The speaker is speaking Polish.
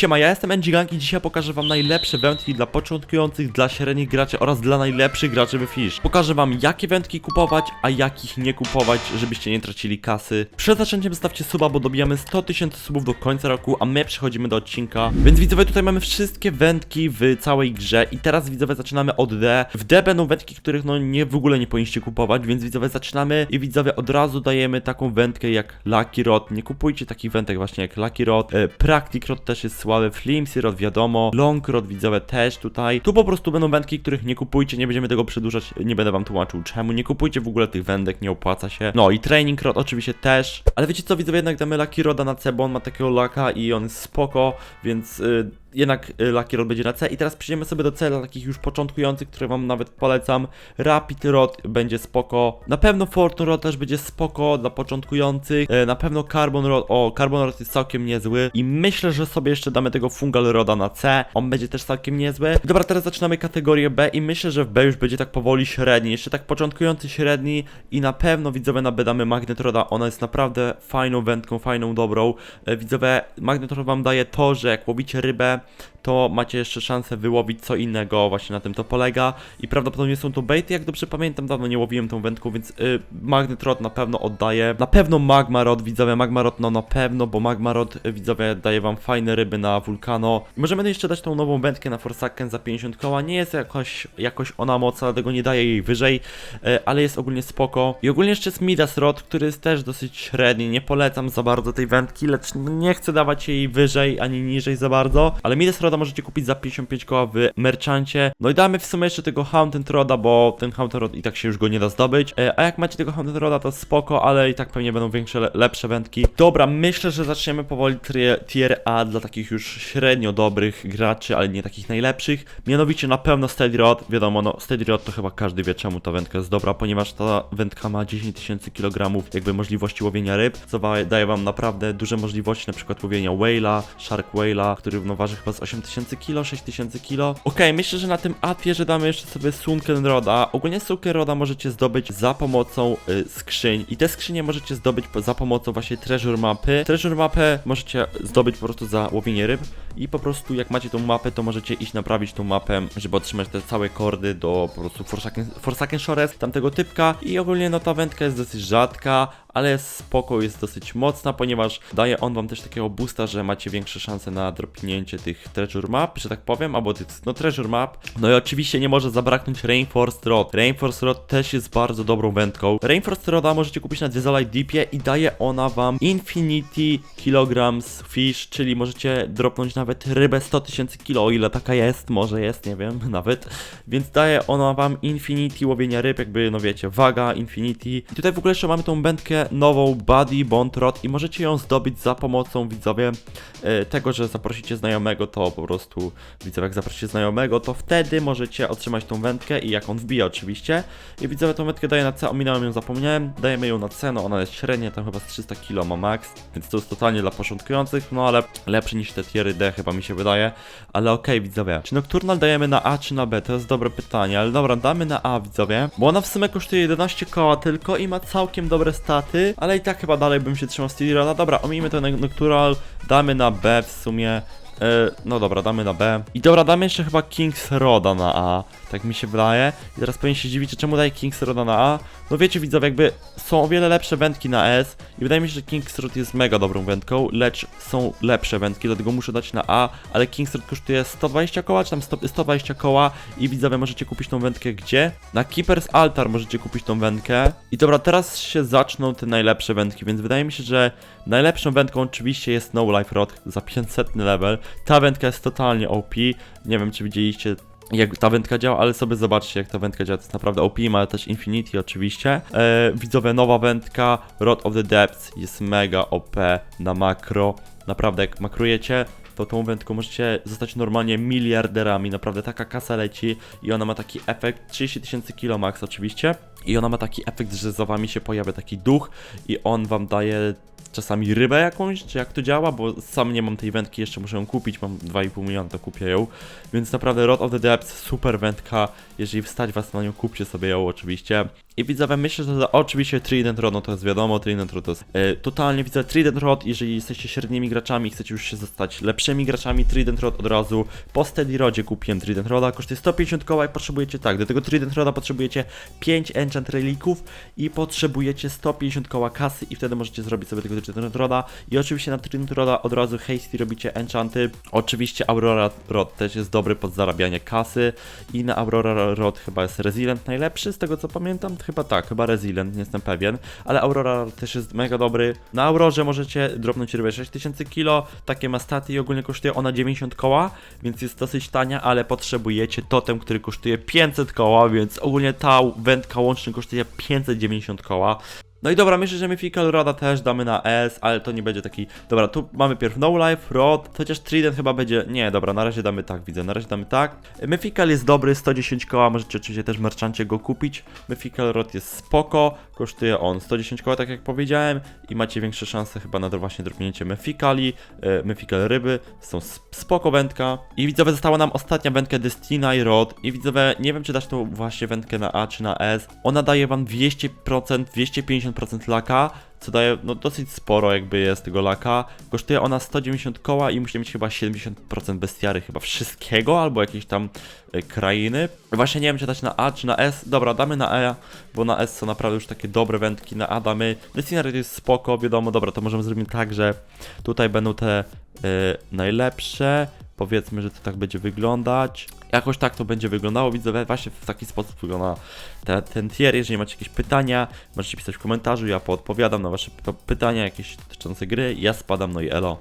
Siema, ja jestem NGGang i dzisiaj pokażę wam najlepsze wędki dla początkujących, dla średnich graczy oraz dla najlepszych graczy w Fish. Pokażę wam jakie wędki kupować, a jakich nie kupować, żebyście nie tracili kasy. Przed zaczęciem stawcie suba, bo dobijamy 100 tysięcy subów do końca roku, a my przechodzimy do odcinka. Więc widzowie, tutaj mamy wszystkie wędki w całej grze i teraz widzowie zaczynamy od D. W D będą wędki, których no nie w ogóle nie powinniście kupować, więc widzowie zaczynamy i widzowie od razu dajemy taką wędkę jak Lucky Rod. Nie kupujcie takich wędek właśnie jak Lucky Rod. E, Practic Rod też jest słaby, Flimsy Rod wiadomo, Long Rod widzowie też tutaj. Tu po prostu będą wędki, których nie kupujcie, nie będziemy tego przedłużać, nie będę wam tłumaczył czemu. Nie kupujcie w ogóle tych wędek, nie opłaca się. No i Training Rod oczywiście też. Ale wiecie co, widzowie, jednak damy Lucky Roda na C, on ma takiego laka i on jest spoko, więc... y, jednak y, Lucky będzie na C i teraz przejdziemy sobie do C takich już początkujących, które wam nawet polecam. Rapid Rod będzie spoko. Na pewno Fortune Rod też będzie spoko dla początkujących. E, Na pewno Carbon Rod, o Carbon Rod jest całkiem niezły i myślę, że sobie jeszcze damy tego Fungal Roda na C. On będzie też całkiem niezły. Dobra, teraz zaczynamy kategorię B i myślę, że w B już będzie tak powoli średni, jeszcze tak początkujący średni i na pewno widzowie na B damy Magnet Roda. Ona jest naprawdę fajną wędką, fajną, dobrą. E, Widzowie, Magnet Rod wam daje to, że jak łowicie rybę, that to macie jeszcze szansę wyłowić co innego, właśnie na tym to polega. I prawdopodobnie są to baity, jak dobrze pamiętam, dawno nie łowiłem tą wędką, więc y, Rod na pewno oddaje. Na pewno Magma Rod, widzowie, Magma Rod, no na pewno, bo Magma Rod, y, widzowie, daje wam fajne ryby na Vulcano. I możemy jeszcze dać tą nową wędkę na Forsaken za 50 koła, nie jest jakoś, jakoś ona mocna, dlatego nie daje jej wyżej, y, ale jest ogólnie spoko. I ogólnie jeszcze jest Midas Rod, który jest też dosyć średni, nie polecam za bardzo tej wędki, lecz nie chcę dawać jej wyżej, ani niżej za bardzo, ale Midas Możecie kupić za 55 koła w Merchancie. No i damy w sumie jeszcze tego Haunted Roda, bo ten Haunted Rod i tak się już go nie da zdobyć. E, a jak macie tego Haunted Roda, to spoko, ale i tak pewnie będą większe, le lepsze wędki. Dobra, myślę, że zaczniemy powoli tier, A dla takich już średnio dobrych graczy, ale nie takich najlepszych. Mianowicie na pewno Steady Rod. Wiadomo, no Steady Rod to chyba każdy wie czemu ta wędka jest dobra, ponieważ ta wędka ma 10 tysięcy kg jakby możliwości łowienia ryb, co daje wam naprawdę duże możliwości, na przykład łowienia whale'a, shark whale'a, który no, waży chyba z 8000 kg, 6000 kg. Okej, myślę, że na tym apie, że damy jeszcze sobie Sunken Roda. Ogólnie Sunken Roda możecie zdobyć za pomocą y, skrzyń i te skrzynie możecie zdobyć za pomocą właśnie treasure mapy. Treasure mapę możecie zdobyć po prostu za łowienie ryb i po prostu jak macie tą mapę, to możecie iść naprawić tą mapę, żeby otrzymać te całe kordy do po prostu Forsaken, Forsaken Shores, tamtego typka i ogólnie no ta wędka jest dosyć rzadka, ale spoko jest dosyć mocna, ponieważ daje on wam też takiego boosta, że macie większe szanse na dropnięcie tych treasure map, że tak powiem, albo tych, no treasure map. No i oczywiście nie może zabraknąć Rainforest Rod. Rainforest Rod też jest bardzo dobrą wędką. Rainforest Roda możecie kupić na Dzezolite Deepie i daje ona wam Infinity Kilograms Fish, czyli możecie dropnąć nawet rybę 100 tysięcy kilo, o ile taka jest, może jest, nie wiem, nawet. Więc daje ona wam Infinity łowienia ryb, jakby, no wiecie, waga, Infinity. I tutaj w ogóle jeszcze mamy tą wędkę nową, Buddy Bond Rod i możecie ją zdobyć za pomocą, widzowie, e, tego, że zaprosicie znajomego, to po prostu, widzowie, jak zaprosicie znajomego, to wtedy możecie otrzymać tą wędkę i jak on wbija oczywiście. I widzowie, tą wędkę daje na C, ominąłem ją, zapomniałem, dajemy ją na C, no ona jest średnia, tam chyba z 300 kg ma max, więc to jest totalnie dla początkujących, no ale lepsze niż te tiery D chyba mi się wydaje, ale okej, widzowie. Czy Nocturnal dajemy na A czy na B? To jest dobre pytanie, ale dobra, damy na A, widzowie, bo ona w sumie kosztuje 11 koła tylko i ma całkiem dobre staty, ale i tak chyba dalej bym się trzymał Steelera. Dobra, omijmy ten Nocturnal, damy na B w sumie. E, no dobra, damy na B. I dobra, damy jeszcze chyba Kings Roda na A. Tak mi się wydaje. I teraz pewnie się dziwicie, czemu daję Kings Roda na A. No wiecie, widzowie, jakby są o wiele lepsze wędki na S. I wydaje mi się, że Kings Rod jest mega dobrą wędką, lecz są lepsze wędki, dlatego muszę dać na A. Ale Kings Rod kosztuje 120 koła, czy tam 100, 120 koła. I widzowie, możecie kupić tą wędkę gdzie? Na Keeper's Altar możecie kupić tą wędkę. I dobra, teraz się zaczną te najlepsze wędki, więc wydaje mi się, że najlepszą wędką oczywiście jest No Life Rod za 500 level. Ta wędka jest totalnie OP. Nie wiem, czy widzieliście jak ta wędka działa, ale sobie zobaczcie, jak ta wędka działa. To jest naprawdę OP, ma też Infinity oczywiście. E, widzowie, nowa wędka, Rod of the Depths jest mega OP na makro. Naprawdę, jak makrujecie, to tą wędką możecie zostać normalnie miliarderami. Naprawdę taka kasa leci i ona ma taki efekt 30 tysięcy kilo oczywiście. I ona ma taki efekt, że za wami się pojawia taki duch i on wam daje czasami rybę jakąś, czy jak to działa, bo sam nie mam tej wędki, jeszcze muszę ją kupić, mam 2,5 miliona, to kupię ją. Więc naprawdę Rod of the Depths, super wędka, jeżeli wstać was na nią, kupcie sobie ją oczywiście. I widzowie, myślę, że to, oczywiście Trident Rod, no to jest wiadomo, Trident Rod to jest e, totalnie, widzę Trident Rod, jeżeli jesteście średnimi graczami i chcecie już się zostać lepszymi graczami, Trident Rod od razu, po Steady Rodzie kupiłem Trident Roda, kosztuje 150 koła i potrzebujecie tak, do tego Trident Roda potrzebujecie 5 enchant relików i potrzebujecie 150 koła kasy i wtedy możecie zrobić sobie tego Trident Roda i oczywiście na Trident Roda od razu hasty robicie enchanty, oczywiście Aurora Rod też jest dobry pod zarabianie kasy. I na Aurora Rod chyba jest Resilient najlepszy, z tego co pamiętam, chyba tak, chyba Resilient, nie jestem pewien, ale Aurora też jest mega dobry. Na Aurorze możecie dropnąć rybę 6000 kilo, takie ma staty i ogólnie kosztuje ona 90 koła, więc jest dosyć tania, ale potrzebujecie totem, który kosztuje 500 koła, więc ogólnie ta wędka łącznie kosztuje 590 koła. No i dobra, myślę, że Mythical Roda też damy na S, ale to nie będzie taki... Dobra, tu mamy pierw No Life, Rod, chociaż Trident chyba będzie... Nie, dobra, na razie damy tak, widzę, na razie damy tak. Mythical jest dobry, 110 koła, możecie oczywiście też merchancie go kupić. Mythical Rod jest spoko, kosztuje on 110 koła, tak jak powiedziałem i macie większe szanse chyba na właśnie dropnięcie Mythicali, e, ryby, są sp- spoko wędka. I widzowie, została nam ostatnia wędka Destina i Rod i widzowie, nie wiem czy dać tą właśnie wędkę na A czy na S. Ona daje wam 200%, 250% laka, co daje no dosyć sporo jakby jest tego laka. Kosztuje ona 190 koła i musicie mieć chyba 70% bestiary chyba wszystkiego albo jakiejś tam e, krainy. Właśnie nie wiem czy dać na A czy na S. Dobra, damy na E, bo na S są naprawdę już takie dobre wędki, na A damy. Destinary to jest spoko, wiadomo, dobra, to możemy zrobić tak, że tutaj będą te e, najlepsze. Powiedzmy, że to tak będzie wyglądać. Jakoś tak to będzie wyglądało, widzę, właśnie w taki sposób wygląda te, ten tier. Jeżeli macie jakieś pytania, możecie pisać w komentarzu, ja poodpowiadam na wasze pytania jakieś dotyczące gry. Ja spadam, no i elo.